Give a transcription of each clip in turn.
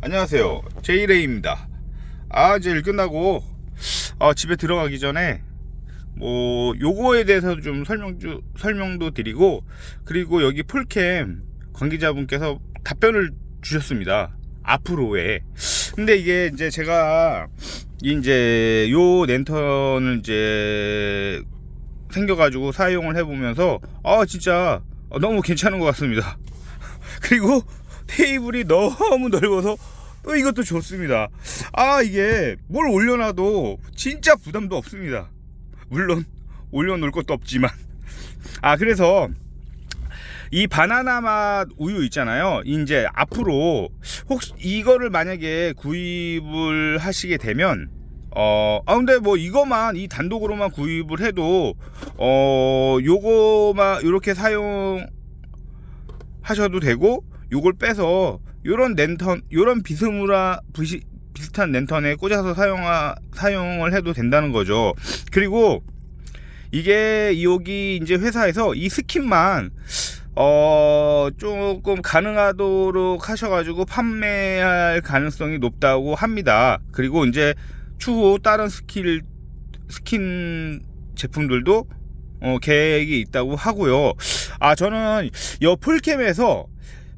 안녕하세요. 제이레이입니다. 아, 이제 일 끝나고 어, 집에 들어가기 전에 뭐 요거에 대해서 좀 설명 주, 설명도 드리고 그리고 여기 폴캠 관계자분께서 답변을 주셨습니다. 앞으로에. 근데 이게 이제 제가 이제 요 랜턴을 이제 생겨가지고 사용을 해보면서 아 진짜 너무 괜찮은 것 같습니다. 그리고 테이블이 너무 넓어서 또 이것도 좋습니다. 아 이게 뭘 올려놔도 진짜 부담도 없습니다. 물론 올려놓을 것도 없지만 아 그래서 이 바나나 맛 우유 있잖아요. 이제 앞으로 혹시 이거를 만약에 구입을 하시게 되면 어, 아, 근데 뭐 이거만, 이 단독으로만 구입을 해도, 어, 요거만, 요렇게 사용 하셔도 되고, 요걸 빼서, 요런 랜턴, 요런 비스무라, 비시, 비슷한 랜턴에 꽂아서 사용하, 사용을 해도 된다는 거죠. 그리고, 이게 여기 이제 회사에서 이 스킨만 어 조금 가능하도록 하셔가지고 판매할 가능성이 높다고 합니다. 그리고 이제 추후 다른 스킬 스킨 제품들도 어, 계획이 있다고 하고요. 아 저는 여 폴캠에서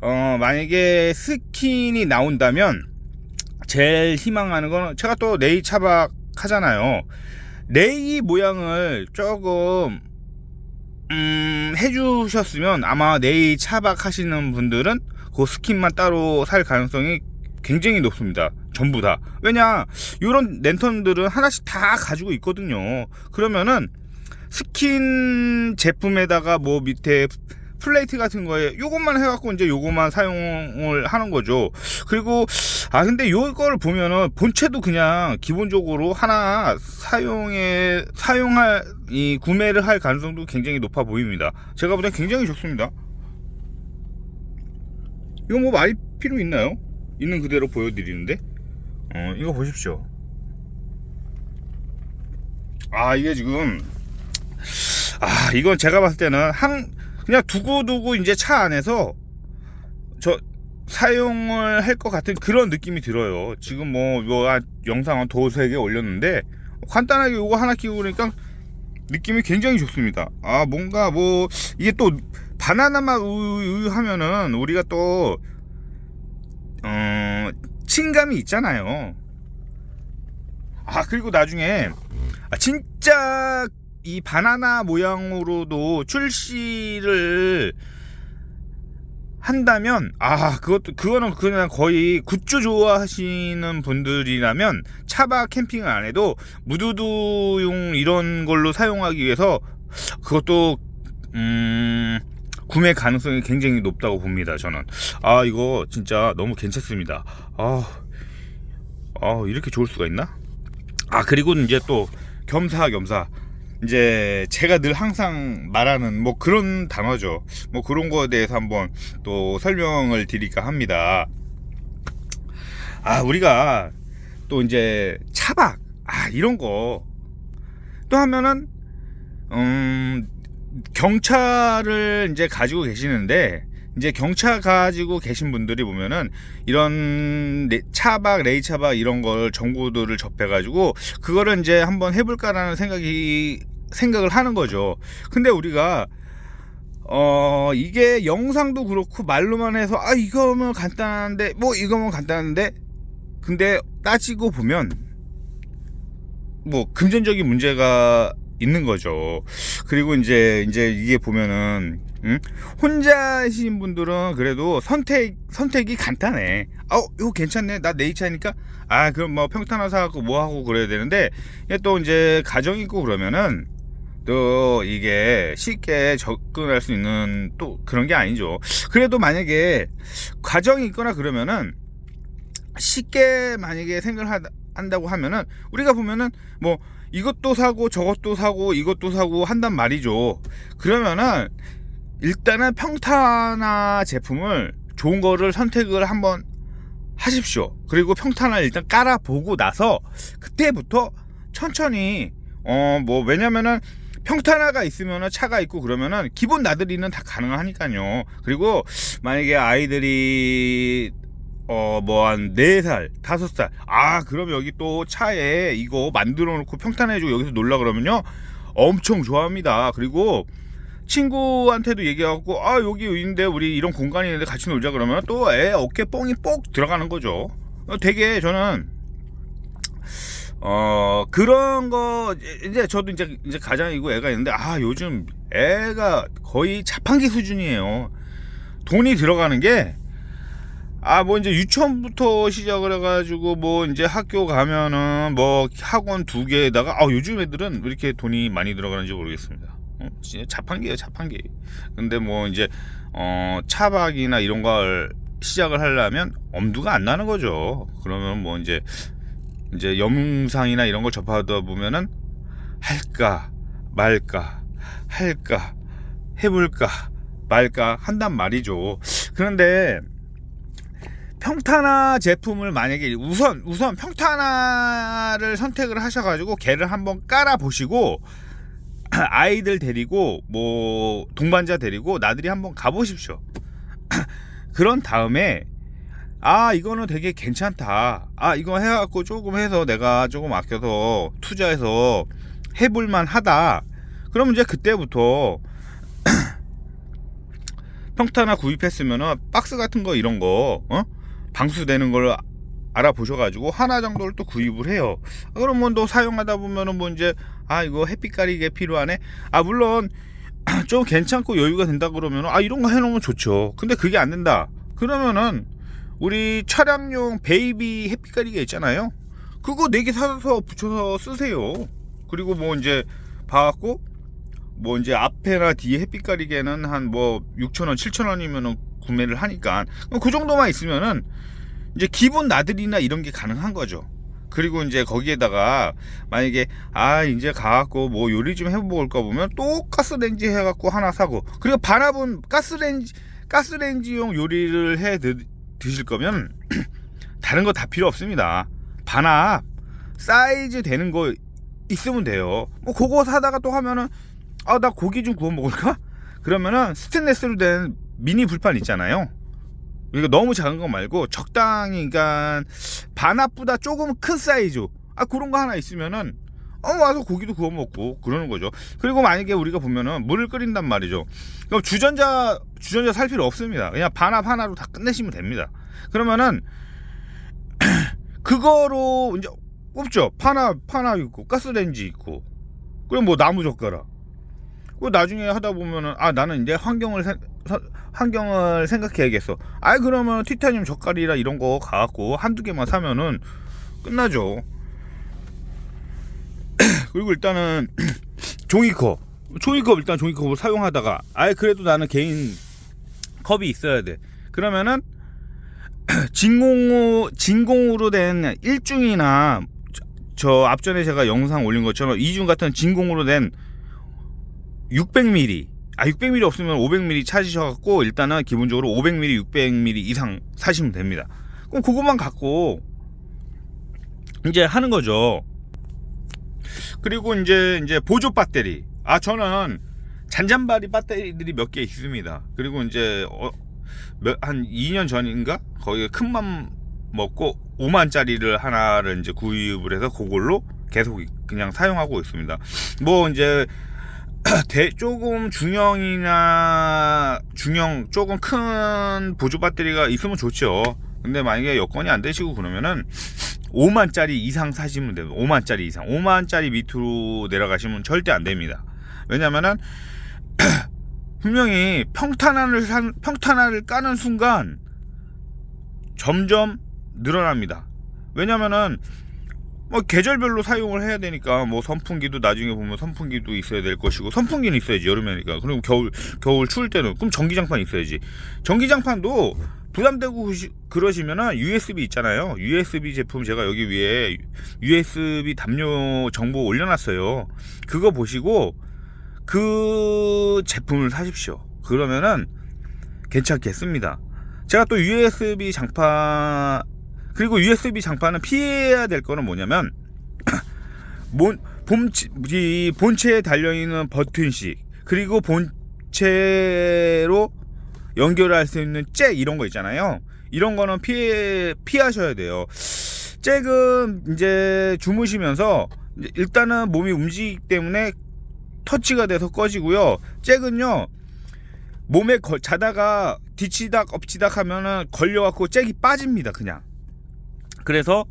어, 만약에 스킨이 나온다면 제일 희망하는 거는 제가 또 네이 차박 하잖아요. 네이 모양을 조금 음, 해주셨으면 아마 네이 차박 하시는 분들은 그 스킨만 따로 살 가능성이 굉장히 높습니다. 전부 다. 왜냐, 이런 랜턴들은 하나씩 다 가지고 있거든요. 그러면은 스킨 제품에다가 뭐 밑에 플레이트 같은 거에 요것만 해갖고 이제 요것만 사용을 하는 거죠. 그리고 아 근데 요거를 보면은 본체도 그냥 기본적으로 하나 사용에 사용할 이 구매를 할 가능성도 굉장히 높아 보입니다. 제가 보기엔 굉장히 좋습니다. 이거 뭐 많이 필요 있나요? 있는 그대로 보여드리는데 어 이거 보십시오. 아 이게 지금 아 이건 제가 봤을 때는 한 그냥 두고두고 이제 차 안에서 저 사용을 할 것 같은 그런 느낌이 들어요. 지금 뭐, 뭐 아, 영상 한 도세 개 올렸는데 간단하게 이거 하나 끼고 그러니까 느낌이 굉장히 좋습니다. 아 뭔가 뭐 이게 또 바나나 맛 우유 하면은 우리가 또 어, 친감이 있잖아요. 아 그리고 나중에 아, 진짜 이 바나나 모양으로도 출시를 한다면 아 그것도 그거는 그냥 거의 굿즈 좋아하시는 분들이라면 차박 캠핑을 안 해도 무두두용 이런 걸로 사용하기 위해서 그것도 음 구매 가능성이 굉장히 높다고 봅니다 저는. 아 이거 진짜 너무 괜찮습니다. 아, 아 이렇게 좋을 수가 있나? 아 그리고 이제 또 겸사겸사 이제 제가 늘 항상 말하는 뭐 그런 단어죠. 뭐 그런 거에 대해서 한번 또 설명을 드릴까 합니다. 아, 우리가 또 이제 차박, 아, 이런 거 또 하면은, 음, 경차를 이제 가지고 계시는데, 이제 경차 가지고 계신 분들이 보면은 이런 레, 차박, 레이 차박 이런 걸 정보들을 접해 가지고 그거를 이제 한번 해볼까라는 생각이 생각을 하는 거죠. 근데 우리가 어 이게 영상도 그렇고 말로만 해서 아 이거면 간단한데 뭐 이거면 간단한데 근데 따지고 보면 뭐 금전적인 문제가 있는 거죠. 그리고 이제 이제 이게 보면은 음? 혼자신 분들은 그래도 선택 선택이 간단해. 어 이거 괜찮네. 나 네이차니까 아 그럼 뭐 평탄화 사갖고 뭐 하고 그래야 되는데 또 이제 가정 있고 그러면은 또 이게 쉽게 접근할 수 있는 또 그런 게 아니죠. 그래도 만약에 과정이 있거나 그러면은 쉽게 만약에 생각을 한다고 하면은 우리가 보면은 뭐 이것도 사고 저것도 사고 이것도 사고 한단 말이죠. 그러면은 일단은 평탄화 제품을 좋은 거를 선택을 한번 하십시오. 그리고 평탄화를 일단 깔아보고 나서 그때부터 천천히 어 뭐 왜냐면은 평탄화가 있으면 차가 있고 그러면은 기본 나들이는 다 가능하니까요. 그리고 만약에 아이들이 어 뭐 한 4살, 5살. 아, 그럼 여기 또 차에 이거 만들어 놓고 평탄해 주고 여기서 놀라 그러면요. 엄청 좋아합니다. 그리고 친구한테도 얘기하고 아, 여기 있는데 우리 이런 공간이 있는데 같이 놀자 그러면 또 애 어깨 뻥이 뻑 들어가는 거죠. 어, 되게 저는 어 그런 거 이제 저도 이제 이제 가장이고 애가 있는데 아 요즘 애가 거의 자판기 수준이에요. 돈이 들어가는 게 아 뭐 이제 유치원부터 시작을 해가지고 뭐 이제 학교 가면은 뭐 학원 두 개에다가 아 요즘 애들은 왜 이렇게 돈이 많이 들어가는지 모르겠습니다. 어, 진짜 자판기예요 자판기. 근데 뭐 이제 어 차박이나 이런 걸 시작을 하려면 엄두가 안 나는 거죠. 그러면 뭐 이제 이제 영상이나 이런 걸 접하다 보면은 할까 말까 할까 해볼까 말까 한단 말이죠. 그런데 평탄화 제품을 만약에 우선 우선 평탄화를 선택을 하셔가지고 걔를 한번 깔아 보시고 아이들 데리고 뭐 동반자 데리고 나들이 한번 가보십시오. 그런 다음에 아 이거는 되게 괜찮다. 아 이거 해갖고 조금 해서 내가 조금 아껴서 투자해서 해볼만 하다. 그럼 이제 그때부터 평탄화 구입했으면은 박스 같은 거 이런 거 어? 방수되는 걸 알아보셔가지고 하나 정도를 또 구입을 해요. 그러면 또 사용하다 보면은 뭐 이제 아 이거 햇빛 가리개 필요하네. 아 물론 좀 괜찮고 여유가 된다 그러면 아 이런 거 해놓으면 좋죠. 근데 그게 안 된다. 그러면은 우리 차량용 베이비 햇빛 가리개 있잖아요. 그거 네개 사서 붙여서 쓰세요. 그리고 뭐 이제 봐갖고 뭐 이제 앞에나 뒤에 햇빛 가리개는 한 뭐 6,000원, 7,000원이면은 구매를 하니까 그 정도만 있으면은 이제 기본 나들이나 이런 게 가능한 거죠. 그리고 이제 거기에다가 만약에 아 이제 가갖고 뭐 요리 좀 해볼까 보면 또 가스레인지 해갖고 하나 사고 그리고 반합은 가스레인지 가스레인지용 요리를 해 드, 드실 거면 다른 거 다 필요 없습니다. 반합 사이즈 되는 거 있으면 돼요. 뭐 그거 사다가 또 하면은 아 나 고기 좀 구워 먹을까? 그러면은 스테인레스로 된 미니 불판 있잖아요. 이거 너무 작은 거 말고 적당히 그러니까 반합보다 조금 큰 사이즈 아 그런 거 하나 있으면은 어 와서 고기도 구워 먹고 그러는 거죠. 그리고 만약에 우리가 보면은 물을 끓인단 말이죠. 그럼 주전자 주전자 살 필요 없습니다. 그냥 반합 하나로 다 끝내시면 됩니다. 그러면은 그거로 이제 없죠. 판합 판합 있고 가스레인지 있고 그리고 뭐 나무 젓가락. 그 나중에 하다 보면은 아 나는 이제 환경을 생- 서- 환경을 생각해야겠어. 아 그러면 티타늄 젓갈이라 이런 거 가갖고 한두 개만 사면은 끝나죠. 그리고 일단은 종이컵. 종이컵 일단 종이컵을 사용하다가 아 그래도 나는 개인 컵이 있어야 돼. 그러면은 진공으 진공으로 된 일중이나 저, 저 앞전에 제가 영상 올린 것처럼 이중 같은 진공으로 된 600ml 아 600ml 없으면 500ml 찾으셔갖고 일단은 기본적으로 500ml 600ml 이상 사시면 됩니다. 그럼 그것만 갖고 이제 하는 거죠 그리고 이제 이제 보조 배터리. 아 저는 잔잔바리 배터리들이 몇 개 있습니다. 그리고 이제 어, 몇, 한 2년 전인가? 거기 큰맘 먹고 5만짜리를 하나를 이제 구입을 해서 그걸로 계속 그냥 사용하고 있습니다. 뭐 이제 대, 조금 중형이나 중형 조금 큰 보조 배터리가 있으면 좋죠. 근데 만약에 여건이 안 되시고 그러면은 5만짜리 이상 사시면 돼요. 5만짜리 이상. 5만짜리 밑으로 내려가시면 절대 안 됩니다. 왜냐면은 분명히 평탄화를 산, 평탄화를 까는 순간 점점 늘어납니다. 왜냐면은 뭐 계절별로 사용을 해야 되니까 뭐 선풍기도 나중에 보면 선풍기도 있어야 될 것이고 선풍기는 있어야지 여름이니까 그리고 겨울 겨울 추울 때는 그럼 전기장판 있어야지 전기장판도 부담되고 그러시면은 USB 있잖아요. USB 제품 제가 여기 위에 USB 담요 정보 올려놨어요. 그거 보시고 그 제품을 사십시오. 그러면은 괜찮겠습니다. 제가 또 USB 장판 그리고 USB 장판은 피해야 될 거는 뭐냐면 본, 본체에 달려있는 버튼식 그리고 본체로 연결할 수 있는 잭 이런 거 있잖아요 이런 거는 피해 피하셔야 돼요. 잭은 이제 주무시면서 일단은 몸이 움직이기 때문에 터치가 돼서 꺼지고요. 잭은요 몸에 걸, 자다가 뒤치닥 엎치닥 하면은 걸려갖고 잭이 빠집니다. 그냥. 그래서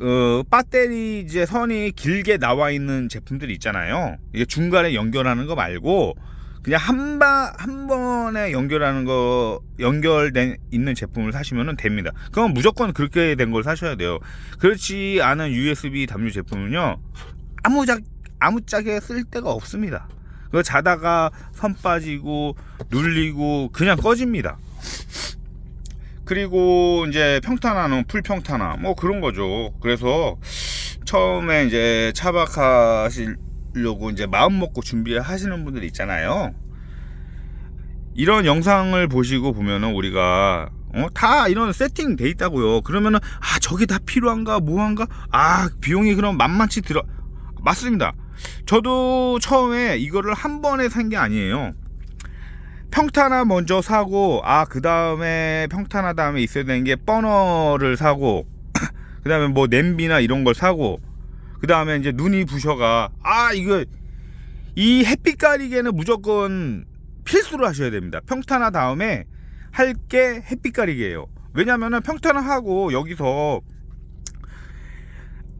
어, 배터리 이제 선이 길게 나와 있는 제품들이 있잖아요. 이게 중간에 연결하는 거 말고 그냥 한, 바, 한 번에 연결하는 거 연결된 있는 제품을 사시면 됩니다. 그럼 무조건 그렇게 된 걸 사셔야 돼요. 그렇지 않은 USB 담요 제품은요 아무작 아무짝에 쓸 데가 없습니다. 그거 자다가 선 빠지고 눌리고 그냥 꺼집니다. 그리고 이제 평탄화는 풀평탄화 뭐 그런 거죠. 그래서 처음에 이제 차박하 시려고 이제 마음 먹고 준비하시는 분들 있잖아요. 이런 영상을 보시고 보면은 우리가 어, 다 이런 세팅 돼 있다고요. 그러면은 아 저게 다 필요한가 뭐한가 아 비용이 그럼 만만치 들어 맞습니다. 저도 처음에 이거를 한 번에 산 게 아니에요. 평탄화 먼저 사고 아 그 다음에 평탄화 다음에 있어야 되는 게 버너를 사고 그 다음에 뭐 냄비나 이런 걸 사고 그 다음에 이제 눈이 부셔가 아 이거 이 햇빛 가리개는 무조건 필수로 하셔야 됩니다. 평탄화 다음에 할 게 햇빛 가리개예요. 왜냐면은 평탄화 하고 여기서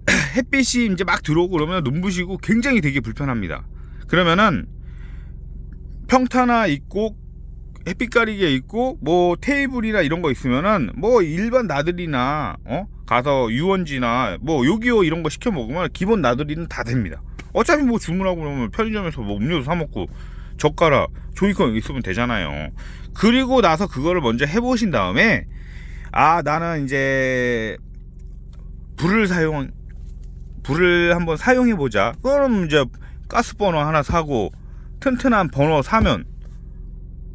햇빛이 이제 막 들어오고 그러면 눈부시고 굉장히 되게 불편합니다. 그러면은 평탄화 있고 햇빛 가리개 있고 뭐 테이블이나 이런 거 있으면은 뭐 일반 나들이나 어 가서 유원지나 뭐 요기요 이런 거 시켜 먹으면 기본 나들이는 다 됩니다. 어차피 뭐 주문하고 그러면 편의점에서 뭐 음료수 사 먹고 젓가락 조이콘 있으면 되잖아요. 그리고 나서 그거를 먼저 해보신 다음에 아 나는 이제 불을 사용 불을 한번 사용해 보자. 그럼 이제 가스 버너 하나 사고 튼튼한 버너 사면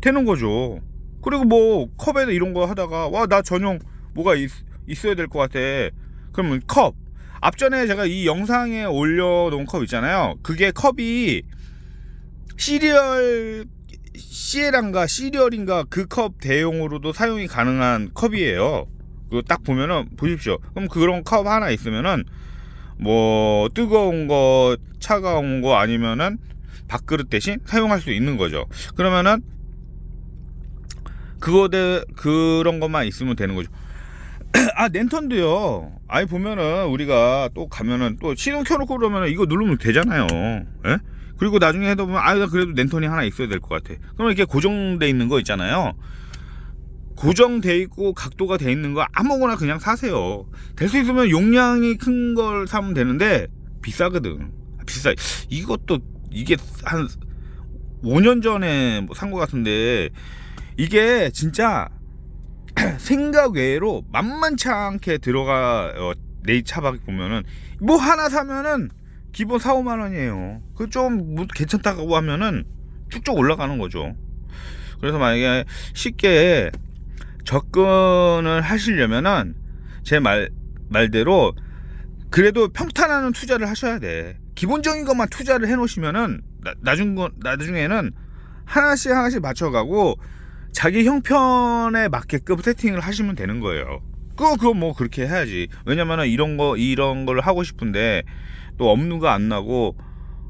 되는 거죠. 그리고 뭐 컵에다 이런 거 하다가 와 나 전용 뭐가 있, 있어야 될 것 같아. 그러면 컵. 앞전에 제가 이 영상에 올려놓은 컵 있잖아요. 그게 컵이 시리얼 시에란가 시리얼인가 그 컵 대용으로도 사용이 가능한 컵이에요. 그거 딱 보면은 보십시오. 그럼 그런 컵 하나 있으면은 뭐 뜨거운 거 차가운 거 아니면은 밥그릇 대신 사용할 수 있는 거죠. 그러면은 그거대 그런 것만 있으면 되는 거죠. 아 랜턴도요. 아니 보면은 우리가 또 가면은 또 시동 켜놓고 그러면은 이거 누르면 되잖아요. 예? 그리고 나중에 해다 보면 아나 그래도 랜턴이 하나 있어야 될 것 같아. 그럼 이렇게 고정돼 있는 거 있잖아요. 고정돼 있고 각도가 돼 있는 거 아무거나 그냥 사세요. 될 수 있으면 용량이 큰 걸 사면 되는데 비싸거든. 비싸. 이것도 이게 한 5년 전에 뭐산것 같은데 이게 진짜 생각 외로 만만치 않게 들어가 어, 내 차박 보면은 뭐 하나 사면은 기본 4, 5만 원이에요. 그 좀 뭐 괜찮다고 하면은 쭉쭉 올라가는 거죠. 그래서 만약에 쉽게 접근을 하시려면은 제 말 말대로 그래도 평탄하는 투자를 하셔야 돼. 기본적인 것만 투자를 해 놓으시면은 나, 나중 나중에는 하나씩 하나씩 맞춰가고 자기 형편에 맞게끔 세팅을 하시면 되는 거예요. 그거 그거 뭐 그렇게 해야지. 왜냐면은 이런 거 이런 걸 하고 싶은데 또 업무가 안 나고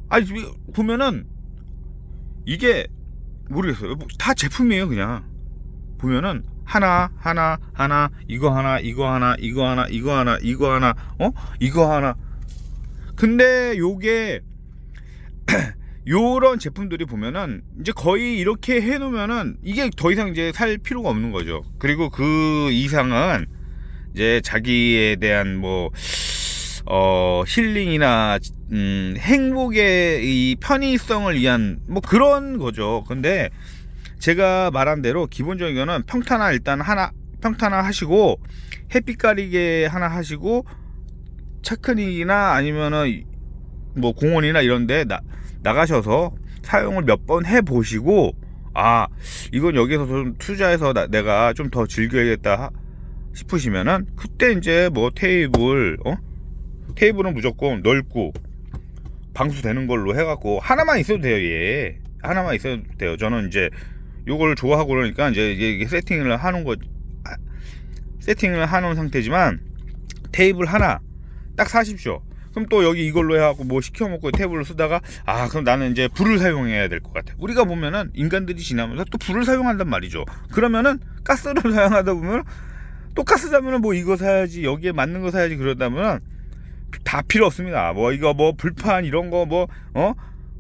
아니 보면은 이게 모르겠어요. 뭐다 제품이에요 그냥 보면은 하나 하나 하나 이거 하나 이거 하나 이거 하나 이거 하나 이거 하나 어 이거 하나 근데 요게 요런 제품들이 보면은 이제 거의 이렇게 해놓으면은 이게 더 이상 이제 살 필요가 없는 거죠. 그리고 그 이상은 이제 자기에 대한 뭐, 어, 힐링이나, 음, 행복의 이 편의성을 위한 뭐 그런 거죠. 근데 제가 말한 대로 기본적인 거는 평탄화 일단 하나, 평탄화 하시고 햇빛 가리개 하나 하시고 차크닉이나 아니면은 뭐 공원이나 이런데 나, 나가셔서 사용을 몇 번 해보시고 아 이건 여기서 좀 투자해서 나- 내가 좀 더 즐겨야겠다 하- 싶으시면은 그때 이제 뭐 테이블 어? 테이블은 무조건 넓고 방수되는 걸로 해갖고 하나만 있어도 돼요 얘. 하나만 있어도 돼요. 저는 이제 요걸 좋아하고 그러니까 이제 이게 세팅을 하는 거 아, 세팅을 해놓은 상태지만 테이블 하나 딱 사십시오. 그럼 또 여기 이걸로 해갖고 뭐 시켜 먹고 테이블로 쓰다가 아 그럼 나는 이제 불을 사용해야 될 것 같아. 우리가 보면은 인간들이 지나면서 또 불을 사용한단 말이죠. 그러면은 가스를 사용하다 보면 또 가스 사면은 뭐 이거 사야지 여기에 맞는 거 사야지 그러다면 다 필요 없습니다. 뭐 이거 뭐 불판 이런 거뭐 어?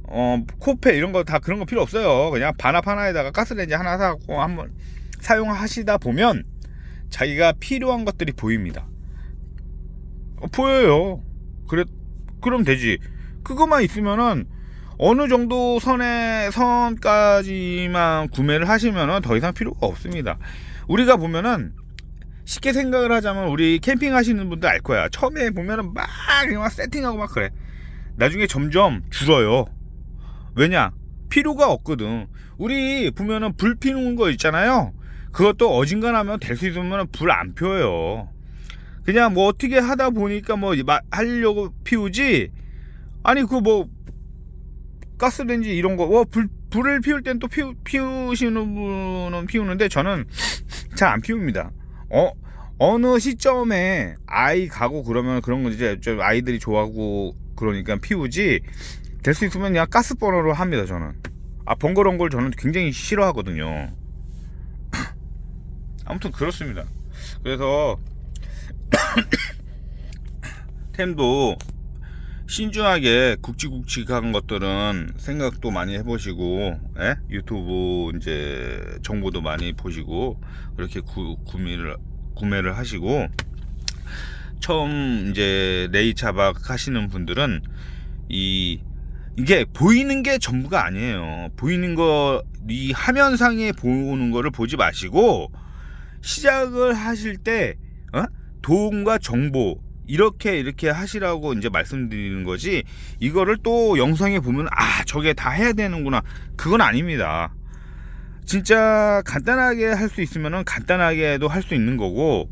어 코페 이런 거 다 그런 거 필요 없어요. 그냥 반합 하나에다가 가스레인지 하나 사갖고 한번 사용하시다 보면 자기가 필요한 것들이 보입니다. 어, 보여요. 그래 그럼 되지. 그것만 있으면은 어느 정도 선에 선까지만 구매를 하시면은 더 이상 필요가 없습니다. 우리가 보면은 쉽게 생각을 하자면 우리 캠핑 하시는 분들 알 거야. 처음에 보면은 막 그냥 막 세팅하고 막 그래. 나중에 점점 줄어요. 왜냐? 필요가 없거든. 우리 보면은 불 피우는 거 있잖아요. 그것도 어진간하면 될 수 있으면 불안 피워요. 그냥 뭐 어떻게 하다 보니까 뭐 마- 하려고 피우지. 아니 그 뭐 가스레인지 이런 거, 뭐 불, 불을 피울 땐 또 피우, 피우시는 분은 피우는데 저는 잘 안 피웁니다. 어, 어느 시점에 아이 가고 그러면 그런 거 이제 좀 아이들이 좋아하고 그러니까 피우지 될 수 있으면 그냥 가스버너로 합니다 저는 아 번거로운 걸 저는 굉장히 싫어하거든요 아무튼 그렇습니다 그래서 템도 신중하게 굵직굵직한 것들은 생각도 많이 해보시고 예? 유튜브 이제 정보도 많이 보시고 그렇게 구, 구매를 구매를 하시고 처음 이제 레이 차박 하시는 분들은 이 이게 보이는 게 전부가 아니에요. 보이는 거 이 화면상에 보는 거를 보지 마시고 시작을 하실 때 어? 도움과 정보 이렇게 이렇게 하시라고 이제 말씀드리는 거지 이거를 또 영상에 보면 아 저게 다 해야 되는구나. 그건 아닙니다. 진짜 간단하게 할 수 있으면은 간단하게도 할 수 있는 거고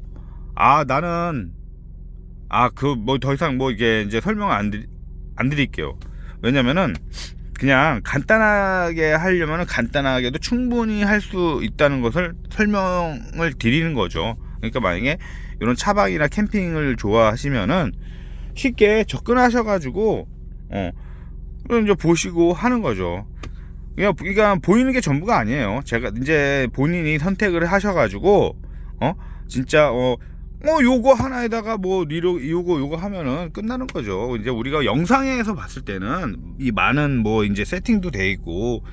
아 나는 아 그 뭐 더 이상 뭐 이게 이제 설명 안, 드리, 안 드릴게요. 왜냐면은 그냥 간단하게 하려면은 간단하게도 충분히 할 수 있다는 것을 설명을 드리는 거죠. 그러니까 만약에 이런 차박이나 캠핑을 좋아하시면은 쉽게 접근하셔가지고 어 이제 보시고 하는 거죠. 그러니까 보이는 게 전부가 아니에요. 제가 이제 본인이 선택을 하셔가지고 어 진짜 어. 뭐 요거 하나에다가 뭐 요거 요거 하면은 끝나는 거죠. 이제 우리가 영상에서 봤을 때는 이 많은 뭐 이제 세팅도 돼 있고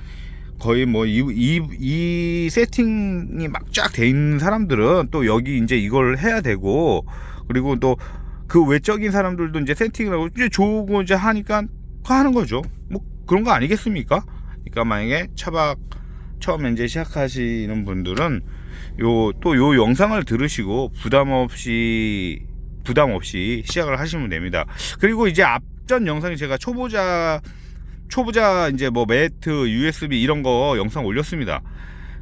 거의 뭐이 이 이 세팅이 막 쫙 돼 있는 사람들은 또 여기 이제 이걸 해야 되고 그리고 또 그 외적인 사람들도 이제 세팅을 하고 이제 좋고 이제 하니까 하는 거죠. 뭐 그런 거 아니겠습니까? 그러니까 만약에 차박 처음 이제 시작하시는 분들은 요 또 요 영상을 들으시고 부담 없이 부담 없이 시작을 하시면 됩니다. 그리고 이제 앞전 영상이 제가 초보자 초보자 이제 뭐 매트, USB 이런 거 영상 올렸습니다.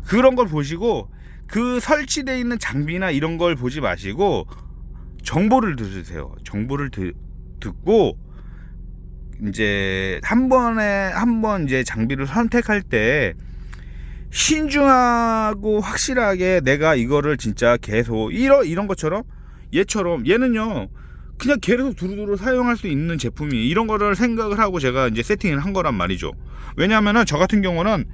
그런 걸 보시고 그 설치되어 있는 장비나 이런 걸 보지 마시고 정보를 들으세요. 정보를 드, 듣고 이제 한 번에 한 번 이제 장비를 선택할 때 신중하고 확실하게 내가 이거를 진짜 계속 이런 이런 것처럼 얘처럼 얘는요 그냥 계속 두루두루 사용할 수 있는 제품이 이런 거를 생각을 하고 제가 이제 세팅을 한 거란 말이죠. 왜냐하면은 저 같은 경우는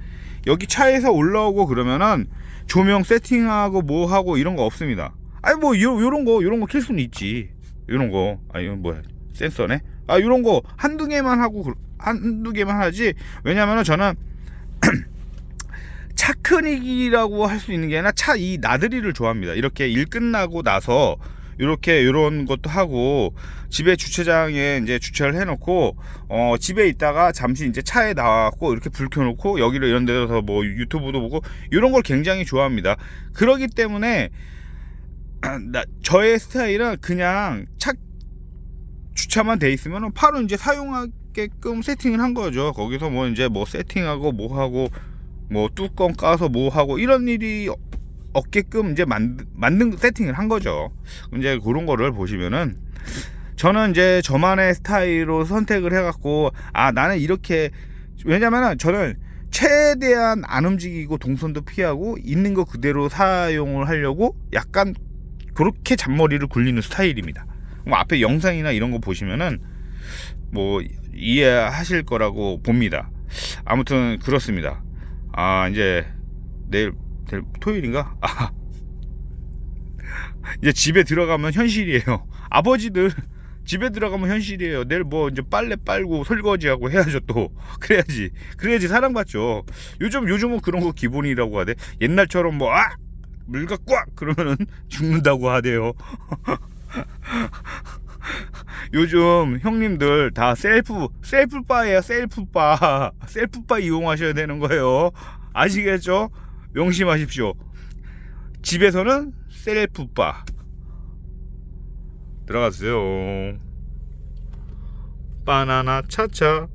여기 차에서 올라오고 그러면은 조명 세팅하고 뭐 하고 이런 거 없습니다. 아니 뭐 요, 요런 거 요런 거 킬 수는 있지. 요런 거 아니 뭐야 센서네. 아 요런 거 한두 개만 하고 그- 한두 개만 하지. 왜냐면은 저는 차크닉이라고 할 수 있는 게 아니라 차 이 나들이를 좋아합니다. 이렇게 일 끝나고 나서 이렇게 이런 것도 하고 집에 주차장에 이제 주차를 해놓고 어 집에 있다가 잠시 이제 차에 나왔고 이렇게 불 켜놓고 여기를 이런 데서 뭐 유튜브도 보고 이런 걸 굉장히 좋아합니다. 그러기 때문에 나, 저의 스타일은 그냥 차 주차만 돼 있으면 바로 이제 사용하게끔 세팅을 한 거죠. 거기서 뭐 이제 뭐 세팅하고 뭐 하고 뭐 뚜껑 까서 뭐 하고 이런 일이 없게끔 이제 만, 만든 세팅을 한 거죠. 이제 그런 거를 보시면은 저는 이제 저만의 스타일로 선택을 해갖고 아 나는 이렇게 왜냐면은 저는 최대한 안 움직이고 동선도 피하고 있는 거 그대로 사용을 하려고 약간 그렇게 잔머리를 굴리는 스타일입니다. 뭐 앞에 영상이나 이런 거 보시면은 뭐 이해하실 거라고 봅니다. 아무튼 그렇습니다. 아 이제 내일, 내일 토요일인가? 아, 이제 집에 들어가면 현실이에요. 아버지들 집에 들어가면 현실이에요. 내일 뭐 이제 빨래 빨고 설거지하고 해야죠 또. 그래야지. 그래야지 사랑받죠. 요즘 요즘은 그런 거 기본이라고 하대. 옛날처럼 뭐 아! 물 갖고 와! 그러면은 죽는다고 하대요. 요즘 형님들 다 셀프 셀프 바예요. 셀프 바. 셀프 바 이용하셔야 되는 거예요. 아시겠죠? 명심하십시오. 집에서는 셀프 바. 들어가세요. 바나나 차차.